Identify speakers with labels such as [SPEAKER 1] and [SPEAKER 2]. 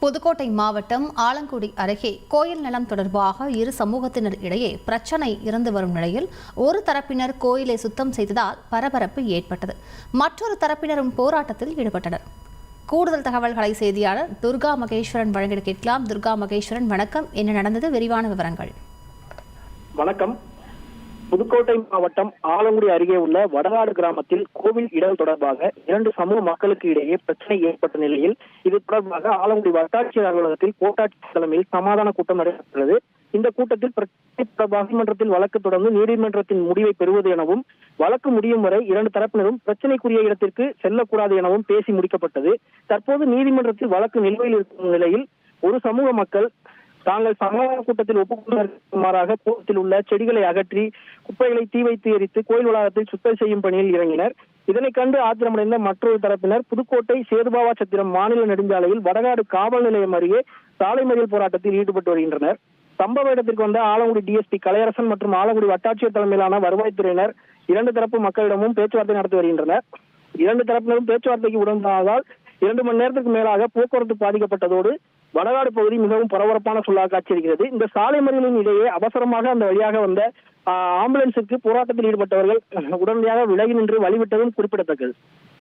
[SPEAKER 1] புதுக்கோட்டை மாவட்டம் ஆலங்குடி அருகே கோயில் நலம் தொடர்பாக இரு சமூகத்தினர் இடையே பிரச்சனை இருந்து வரும் நிலையில் ஒரு தரப்பினர் கோயிலை சுத்தம் செய்ததால் பரபரப்பு ஏற்பட்டது. மற்றொரு தரப்பினரும் போராட்டத்தில் ஈடுபட்டனர். கூடுதல் தகவல்களை செய்தியாளர் துர்கா மகேஸ்வரன் வழங்கிட கேட்கலாம். துர்கா மகேஸ்வரன் வணக்கம். என்ன நடந்தது? விரிவான விவரங்கள்.
[SPEAKER 2] வணக்கம். புதுக்கோட்டை மாவட்டம் ஆலங்குடி அருகே உள்ள வடநாடு கிராமத்தில் கோவில் இடம் தொடர்பாக இரண்டு சமூக மக்களுக்கு இடையே பிரச்சனை ஏற்பட்ட நிலையில் இது தொடர்பாக ஆலங்குடி வட்டாட்சியர் அலுவலகத்தில் கோட்டாட்சியர் தலைமையில் சமாதான கூட்டம் நடைபெற்றது. இந்த கூட்டத்தில் பிரச்சனை தொடர்பாக நீதிமன்றத்தில் வழக்கு தொடர்ந்து நீதிமன்றத்தின் முடிவை பெறுவது எனவும் வழக்கு முடியும் வரை இரண்டு தரப்பினரும் பிரச்சனைக்குரிய இடத்திற்கு செல்லக்கூடாது எனவும் பேசி முடிக்கப்பட்டது. தற்போது நீதிமன்றத்தில் வழக்கு நிலுவையில் இருக்கும் நிலையில் ஒரு சமூக மக்கள் தாங்கள் சமாதான கூட்டத்தில் ஒப்புக்கொள்ளுமாறாக கூட்டத்தில் உள்ள செடிகளை அகற்றி குப்பைகளை தீ வைத்து எரித்து கோயில் வளாகத்தை சுத்தம் செய்யும் பணியில் இறங்கினர். இதனை கண்டு ஆத்திரமடைந்த மற்றொரு தரப்பினர் புதுக்கோட்டை சேதுபாவா சத்திரம் மாநில நெடுஞ்சாலையில் வடகாடு காவல் நிலையம் அருகே சாலை மறியல் போராட்டத்தில் ஈடுபட்டு வருகின்றனர். சம்பவ இடத்திற்கு வந்த ஆலங்குடி டிஎஸ்பி கலையரசன் மற்றும் ஆலங்குடி வட்டாட்சியர் தலைமையிலான வருவாய்த்துறையினர் இரண்டு தரப்பு மக்களிடமும் பேச்சுவார்த்தை நடத்தி வருகின்றனர். இரண்டு தரப்பினரும் பேச்சுவார்த்தைக்கு உடன்படாததால் இரண்டு மணி நேரத்துக்கு மேலாக போக்குவரத்து பாதிக்கப்பட்டதோடு வடநாடு பகுதி மிகவும் பரபரப்பான சூழலாக காட்சியளிக்கிறது இந்த சாலை மறியலின் இடையே அவசரமாக அந்த வழியாக வந்த ஆம்புலன்ஸுக்கு போராட்டத்தில் ஈடுபட்டவர்கள் உடனடியாக விலகி நின்று வழிவிட்டதும் குறிப்பிடத்தக்கது.